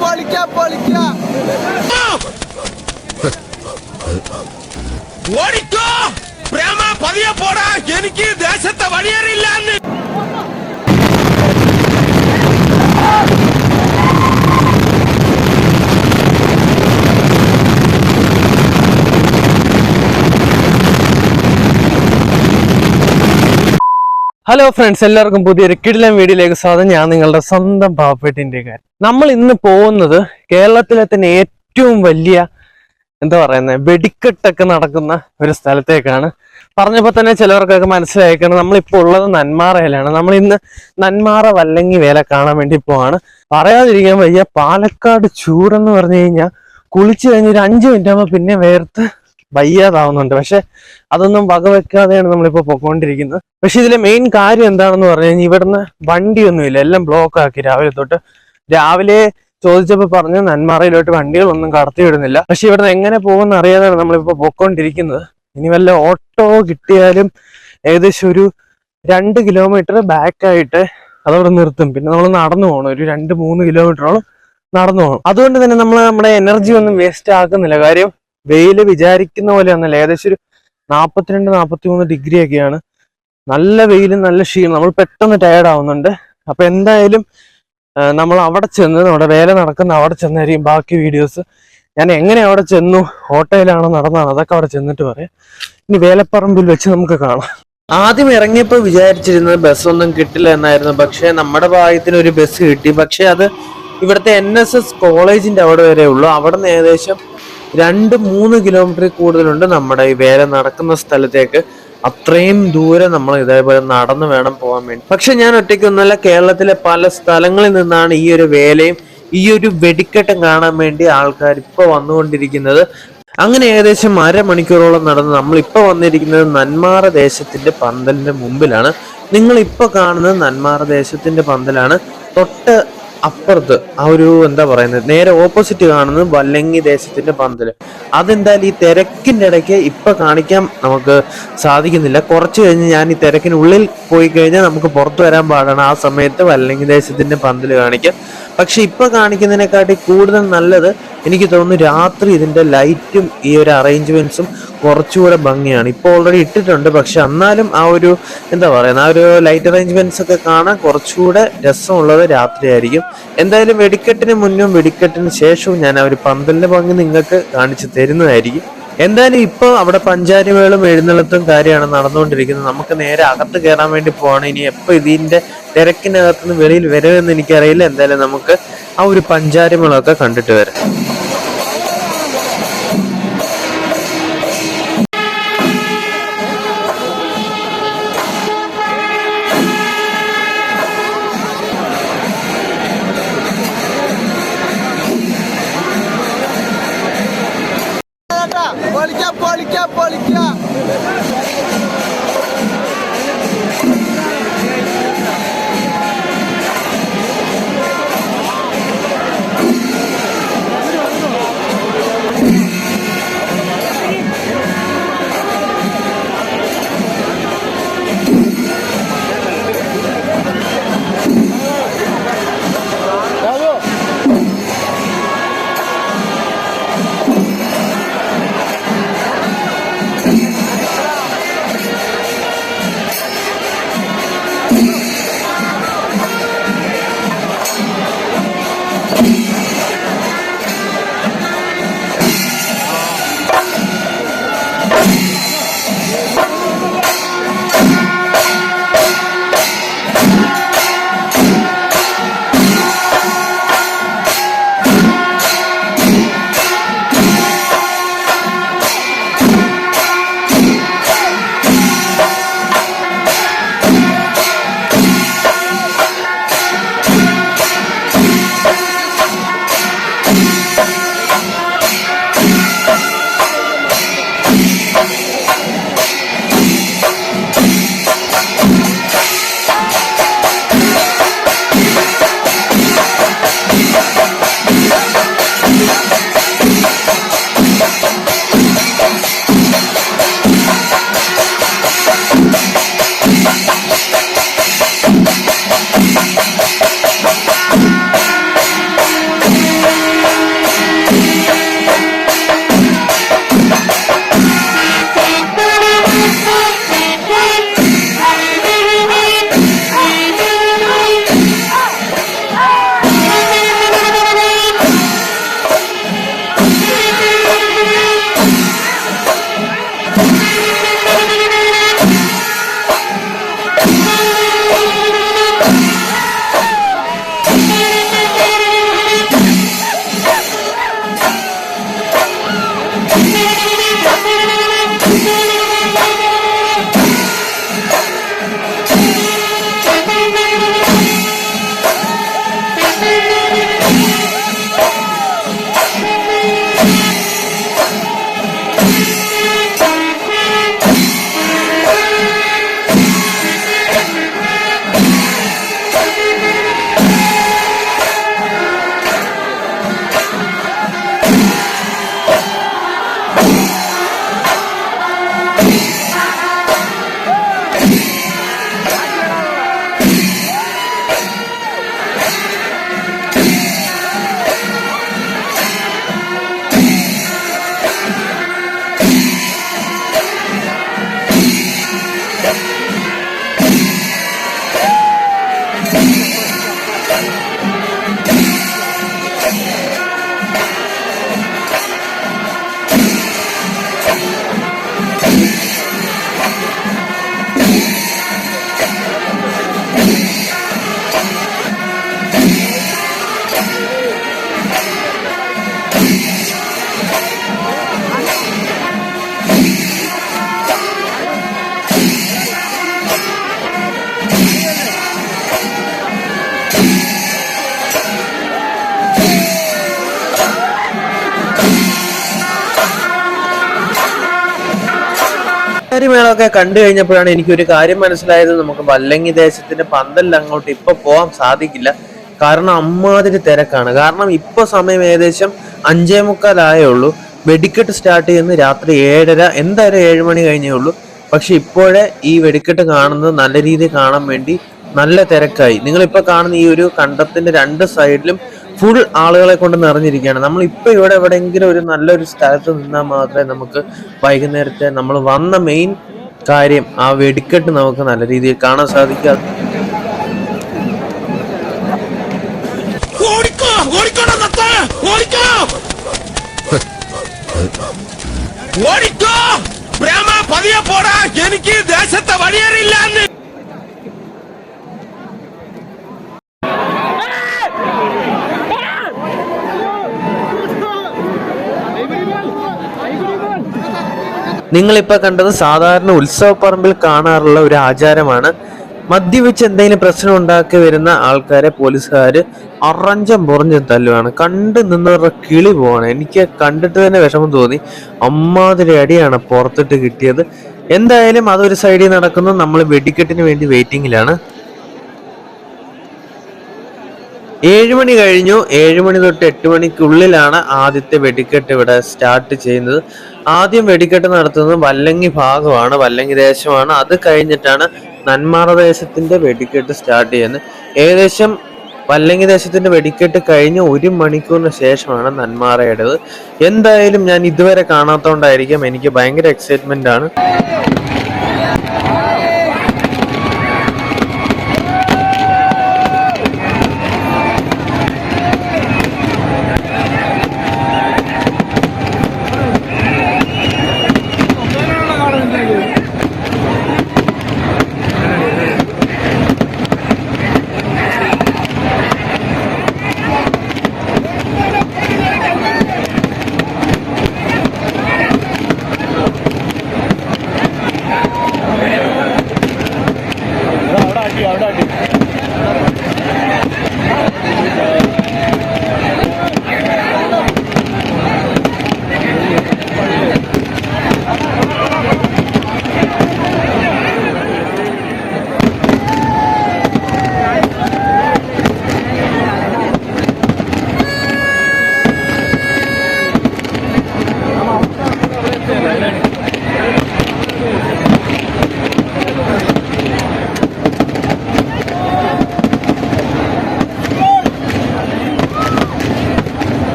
പൊളിക്ക പൊളിക്ക. പൊളിക്ക ഓടിക്കോ. പ്രേമ പതിയെ പോടാ. എനിക്ക് ദേശത്തെ ഹലോ ഫ്രണ്ട്സ് എല്ലാവർക്കും പുതിയൊരു കിടിലൻ വീഡിയോയിലേക്ക് സ്വാഗതം. ഞാൻ നിങ്ങളുടെ സ്വന്തം പാവപ്പെട്ടിന്റെ കാര്യം. നമ്മൾ ഇന്ന് പോകുന്നത് കേരളത്തിലെ തന്നെ ഏറ്റവും വലിയ എന്താ പറയുന്നത് വെടിക്കെട്ടൊക്കെ നടക്കുന്ന ഒരു സ്ഥലത്തേക്കാണ്. പറഞ്ഞപ്പോൾ തന്നെ ചിലവർക്കൊക്കെ മനസ്സിലായിക്കണം നമ്മളിപ്പോൾ ഉള്ളത് നന്മാറയിലാണ്. നമ്മൾ ഇന്ന് നന്മാറ വല്ലങ്ങി വേല കാണാൻ വേണ്ടി പോവാണ്. പറയാതിരിക്കാൻ വയ്യ പാലക്കാട് ചൂടെന്ന് പറഞ്ഞു കഴിഞ്ഞാൽ കുളിച്ചു കഴിഞ്ഞ് ഒരു അഞ്ച് മിനിറ്റ് ആകുമ്പോൾ പിന്നെ വേർത്ത് വയ്യാതാവുന്നുണ്ട്. പക്ഷെ അതൊന്നും വകവെക്കാതെയാണ് നമ്മളിപ്പോ പൊക്കോണ്ടിരിക്കുന്നത്. പക്ഷെ ഇതിലെ മെയിൻ കാര്യം എന്താണെന്ന് പറഞ്ഞു കഴിഞ്ഞാൽ ഇവിടുന്ന് വണ്ടിയൊന്നുമില്ല. എല്ലാം ബ്ലോക്ക് ആക്കി രാവിലെ തൊട്ട് രാവിലെ ചോദിച്ചപ്പോൾ പറഞ്ഞു നന്മാറയിലോട്ട് വണ്ടികളൊന്നും കടത്തി വിടുന്നില്ല പക്ഷെ ഇവിടുന്ന് എങ്ങനെ പോകുമെന്ന് അറിയാതെയാണ് നമ്മളിപ്പോ പൊക്കോണ്ടിരിക്കുന്നത്. ഇനി വല്ല ഓട്ടോ കിട്ടിയാലും ഏകദേശം ഒരു രണ്ട് കിലോമീറ്റർ ബാക്കായിട്ട് അതവിടെ നിർത്തും. പിന്നെ നമ്മൾ നടന്നു പോകണം ഒരു രണ്ട് മൂന്ന് കിലോമീറ്ററോളം നടന്നു പോകണം അതുകൊണ്ട് തന്നെ നമ്മൾ നമ്മുടെ എനർജി ഒന്നും വേസ്റ്റ് ആക്കുന്നില്ല. കാര്യം വെയിൽ വിചാരിക്കുന്ന പോലെ ഒന്നല്ല ഏകദേശം ഒരു നാൽപ്പത്തിരണ്ട് നാൽപ്പത്തി മൂന്ന് ഡിഗ്രി ഒക്കെയാണ് നല്ല വെയിലും നല്ല ക്ഷീണം. നമ്മൾ പെട്ടെന്ന് ടയർഡ് ആവുന്നുണ്ട്. അപ്പൊ എന്തായാലും നമ്മൾ അവിടെ ചെന്ന് നമ്മുടെ വേല നടക്കുന്ന അവിടെ ചെന്നായിരിക്കും ബാക്കി വീഡിയോസ് ഞാൻ എങ്ങനെ അവിടെ ചെന്നു ഹോട്ടലിലാണോ നടന്നാണോ അതൊക്കെ അവിടെ ചെന്നിട്ട് പറയാം. ഇനി വേലപ്പറമ്പിൽ വെച്ച് നമുക്ക് കാണാം. ആദ്യം ഇറങ്ങിയപ്പോൾ വിചാരിച്ചിരുന്നത് ബസ്സൊന്നും കിട്ടില്ല എന്നായിരുന്നു. പക്ഷേ നമ്മുടെ ഭാഗ്യത്തിന് ഒരു ബസ് കിട്ടി. പക്ഷേ അത് ഇവിടുത്തെ എൻ എസ് എസ് കോളേജിന്റെ അവിടെ വരെ ഉള്ളൂ. അവിടെ നിന്ന് ഏകദേശം രണ്ട് മൂന്ന് കിലോമീറ്റർ കൂടുതലുണ്ട് നമ്മുടെ ഈ വേല നടക്കുന്ന സ്ഥലത്തേക്ക്. അത്രയും ദൂരം നമ്മൾ ഇതേപോലെ നടന്നു വേണം പോകാൻ വേണ്ടി. പക്ഷെ ഞാൻ ഒറ്റയ്ക്കൊന്നുമല്ല കേരളത്തിലെ പല സ്ഥലങ്ങളിൽ നിന്നാണ് ഈ ഒരു വേലയും ഈ ഒരു വെടിക്കെട്ടും കാണാൻ വേണ്ടി ആൾക്കാർ ഇപ്പൊ വന്നുകൊണ്ടിരിക്കുന്നത്. അങ്ങനെ ഏകദേശം അരമണിക്കൂറോളം നടന്ന് നമ്മൾ ഇപ്പൊ വന്നിരിക്കുന്നത് നന്മാറ ദേശത്തിന്റെ പന്തലിന്റെ മുമ്പിലാണ്. നിങ്ങൾ ഇപ്പൊ കാണുന്നത് നന്മാറ ദേശത്തിന്റെ പന്തലാണ്. തൊട്ട് അപ്പുറത്ത് ആ ഒരു എന്താ പറയുന്നത് നേരെ ഓപ്പോസിറ്റ് കാണുന്നത് വല്ലങ്ങി ദേശത്തിന്റെ പന്തൽ. അതെന്തായാലും ഈ തിരക്കിന്റെ ഇടയ്ക്ക് ഇപ്പൊ കാണിക്കാൻ നമുക്ക് സാധിക്കുന്നില്ല. കുറച്ച് കഴിഞ്ഞ് ഞാൻ ഈ തിരക്കിനുള്ളിൽ പോയി കഴിഞ്ഞാൽ നമുക്ക് പുറത്തു വരാൻ പാടാണ്. ആ സമയത്ത് വല്ലങ്ങി ദേശത്തിന്റെ പന്തൽ കാണിക്കാം. പക്ഷെ ഇപ്പൊ കാണിക്കുന്നതിനെക്കാട്ടി കൂടുതൽ നല്ലത് എനിക്ക് തോന്നുന്നു രാത്രി ഇതിന്റെ ലൈറ്റും ഈ ഒരു അറേഞ്ച്മെന്റ്സും കുറച്ചുകൂടെ ഭംഗിയാണ്. ഇപ്പോൾ ഓൾറെഡി ഇട്ടിട്ടുണ്ട് പക്ഷെ എന്നാലും ആ ഒരു എന്താ പറയുക ആ ഒരു ലൈറ്റ് അറേഞ്ച്മെന്റ്സ് ഒക്കെ കാണാൻ കുറച്ചുകൂടെ രസമുള്ളത് രാത്രിയായിരിക്കും എന്തായാലും വെടിക്കെട്ടിന് മുന്നും വെടിക്കെട്ടിന് ശേഷവും ഞാൻ ആ ഒരു പന്തലിന്റെ ഭംഗി നിങ്ങൾക്ക് കാണിച്ചു തരുന്നതായിരിക്കും. എന്തായാലും ഇപ്പൊ അവിടെ പഞ്ചാരിമേളും എഴുന്നള്ളത്തും കാര്യമാണ് നടന്നുകൊണ്ടിരിക്കുന്നത്. നമുക്ക് നേരെ അകത്ത് കയറാൻ വേണ്ടി പോവാണ്. ഇനി എപ്പോ ഇതിന്റെ തിരക്കിനകത്തുനിന്ന് വെളിയിൽ വരുമെന്ന് എനിക്കറിയില്ല. എന്തായാലും നമുക്ക് ആ ഒരു പഞ്ചാരിമേളൊക്കെ കണ്ടിട്ട് വരാം. കലാരിമേളൊക്കെ കണ്ടു കഴിഞ്ഞപ്പോഴാണ് എനിക്കൊരു കാര്യം മനസ്സിലായത്. നമുക്ക് വല്ലങ്ങി ദേശത്തിന്റെ പന്തലിൽ അങ്ങോട്ട് ഇപ്പൊ പോകാൻ സാധിക്കില്ല. കാരണം അമ്മാതിരി തിരക്കാണ്. കാരണം ഇപ്പൊ സമയം ഏകദേശം അഞ്ചേ മുക്കാലായേ ഉള്ളൂ. വെടിക്കെട്ട് സ്റ്റാർട്ട് ചെയ്യുന്നത് രാത്രി ഏഴര എന്തായാലും ഏഴ് മണി കഴിഞ്ഞേ ഉള്ളൂ. പക്ഷെ ഇപ്പോഴേ ഈ വെടിക്കെട്ട് കാണുന്നത് നല്ല രീതിയിൽ കാണാൻ വേണ്ടി നല്ല തിരക്കായി. നിങ്ങളിപ്പോൾ കാണുന്ന ഈ ഒരു കണ്ടത്തിന്റെ രണ്ട് സൈഡിലും ഫുൾ ആളുകളെ കൊണ്ട് നിറഞ്ഞിരിക്കുകയാണ് നമ്മൾ ഇപ്പൊ ഇവിടെ എവിടെയെങ്കിലും ഒരു നല്ലൊരു സ്ഥലത്ത് നിന്നാൽ മാത്രമേ നമുക്ക് വൈകുന്നേരത്തെ നമ്മൾ വന്ന മെയിൻ കാര്യം ആ വെടിക്കെട്ട് നമുക്ക് നല്ല രീതിയിൽ കാണാൻ സാധിക്കുക ഓടിക്കോ പ്രേമ പതിയെ പോടാ എനിക്ക് ദേശത്തെ വഴിയേറിയില്ലാന്ന്. നിങ്ങളിപ്പോ കണ്ടത് സാധാരണ ഉത്സവപ്പറമ്പിൽ കാണാറുള്ള ഒരു ആചാരമാണ്. മദ്യപിച്ച് എന്തെങ്കിലും പ്രശ്നം ഉണ്ടാക്കി വരുന്ന ആൾക്കാരെ പോലീസുകാർ അറഞ്ചം പൊറഞ്ഞും തല്ലുവാണ്. കണ്ട് നിന്നവരുടെ കിളി പോവാണ്. എനിക്ക് കണ്ടിട്ട് തന്നെ വിഷമം തോന്നി. അമ്മാതിരി അടിയാണ് പുറത്തിട്ട് കിട്ടിയത്. എന്തായാലും അതൊരു സൈഡിൽ നടക്കുന്നു. നമ്മൾ വെടിക്കെട്ടിന് വേണ്ടി വെയിറ്റിംഗിലാണ് ഏഴ് മണി കഴിഞ്ഞു. ഏഴ് മണി തൊട്ട് എട്ട് മണിക്കുള്ളിലാണ് ആദ്യത്തെ വെടിക്കെട്ട് ഇവിടെ സ്റ്റാർട്ട് ചെയ്യുന്നത്. ആദ്യം വെടിക്കെട്ട് നടത്തുന്നത് വല്ലങ്ങി ഭാഗമാണ് വല്ലങ്ങി ദേശമാണ്. അത് കഴിഞ്ഞിട്ടാണ് നന്മാറ ദേശത്തിന്റെ വെടിക്കെട്ട് സ്റ്റാർട്ട് ചെയ്യുന്നത്. ഏകദേശം വല്ലങ്ങി ദേശത്തിന്റെ വെടിക്കെട്ട് കഴിഞ്ഞ് ഒരു മണിക്കൂറിന് ശേഷമാണ് നന്മാറയുടേത്. എന്തായാലും ഞാൻ ഇതുവരെ കാണാത്തോണ്ടായിരിക്കും. എനിക്ക് ഭയങ്കര എക്സൈറ്റ്മെന്റ് ആണ്.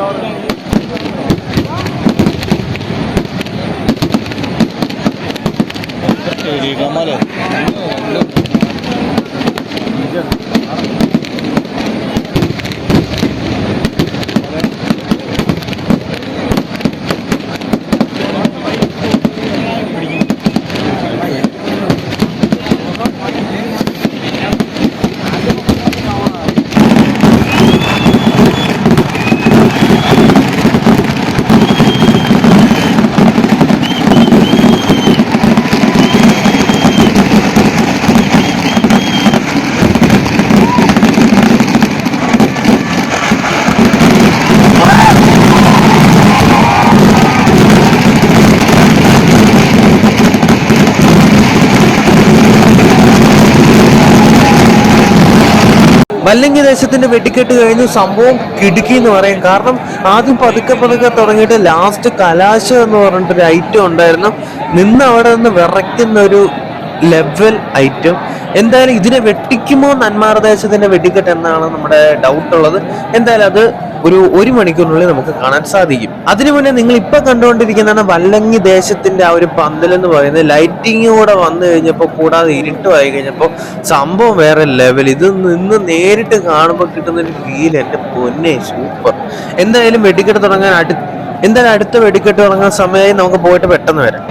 Terima kasih. വല്ലങ്ങി ദേശത്തിന്റെ വെടിക്കെട്ട് കഴിഞ്ഞു. സംഭവം കിടുക്കി എന്ന് പറയും. കാരണം ആദ്യം പതുക്കെ പതുക്കെ തുടങ്ങിയിട്ട് ലാസ്റ്റ് കലാശ എന്ന് പറഞ്ഞിട്ടൊരു ഐറ്റം ഉണ്ടായിരുന്നു. നിന്ന് അവിടെ നിന്ന് വിറയ്ക്കുന്ന ഒരു ലെവൽ ഐറ്റം എന്തായാലും ഇതിനെ വെട്ടിക്കുമോ നന്മാർദേശത്തിന്റെ വെടിക്കെട്ട് എന്നാണ് നമ്മുടെ ഡൗട്ട് ഉള്ളത്. എന്തായാലും അത് ഒരു ഒരു മണിക്കൂറിനുള്ളിൽ നമുക്ക് കാണാൻ സാധിക്കും. അതിനു മുന്നേ നിങ്ങൾ ഇപ്പൊ കണ്ടുകൊണ്ടിരിക്കുന്നതാണ് വല്ലങ്ങി ദേശത്തിന്റെ ആ ഒരു പന്തൽ എന്ന് പറയുന്നത്. ലൈറ്റിംഗ് കൂടെ വന്നു കഴിഞ്ഞപ്പോൾ കൂടാതെ ഇരുട്ടുമായി കഴിഞ്ഞപ്പോൾ സംഭവം വേറെ ലെവൽ ഇത് നിന്ന് നേരിട്ട് കാണുമ്പോൾ കിട്ടുന്ന ഒരു ഫീൽ എന്റെ പൊന്നെ സൂപ്പർ എന്തായാലും വെടിക്കെട്ട് തുടങ്ങാൻ അടുത്ത എന്തായാലും അടുത്ത വെടിക്കെട്ട് തുടങ്ങുന്ന സമയമായി നമുക്ക് പോയിട്ട് പെട്ടെന്ന് വരാം.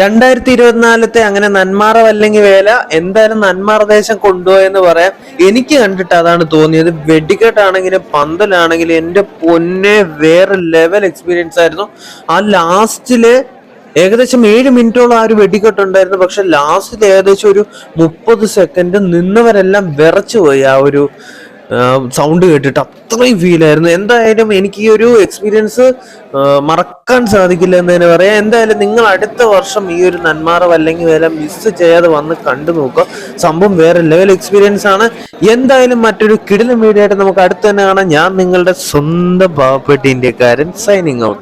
രണ്ടായിരത്തി ഇരുപത്തിനാലത്തെ അങ്ങനെ നന്മാറ വല്ലെങ്കിൽ വേല എന്തായാലും നന്മാറ ദേശം കൊണ്ടുപോയെന്ന് പറയാം. എനിക്ക് കണ്ടിട്ട് അതാണ് തോന്നിയത്. വെടിക്കെട്ടാണെങ്കിലും പന്തലാണെങ്കിലും എന്റെ പൊന്നെ വേറെ ലെവൽ എക്സ്പീരിയൻസ് ആയിരുന്നു. ആ ലാസ്റ്റിൽ ഏകദേശം ഏഴ് മിനിറ്റോളം ആ ഒരു വെടിക്കെട്ട് ഉണ്ടായിരുന്നു പക്ഷെ ലാസ്റ്റിൽ ഏകദേശം ഒരു മുപ്പത് സെക്കൻഡ് നിന്നവരെല്ലാം വിറച്ചു പോയി ആ ഒരു സൗണ്ട് കേട്ടിട്ട് അത്രയും ഫീൽ ആയിരുന്നു. എന്തായാലും എനിക്ക് ഈ ഒരു എക്സ്പീരിയൻസ് മറക്കാൻ സാധിക്കില്ല എന്ന് തന്നെ പറയാം. എന്തായാലും നിങ്ങൾ അടുത്ത വർഷം ഈ ഒരു നന്മാറ അല്ലെങ്കിൽ വില മിസ് ചെയ്യാതെ വന്ന് കണ്ടു നോക്കുക. സംഭവം വേറെ ലെവൽ എക്സ്പീരിയൻസ് ആണ്. എന്തായാലും മറ്റൊരു കിടിലം വീഡിയോ ആയിട്ട് നമുക്ക് അടുത്ത് തന്നെ കാണാം. ഞാൻ നിങ്ങളുടെ സ്വന്തം പാവപ്പെട്ട ഇന്ത്യക്കാരൻ സൈനിങ് ഔട്ട്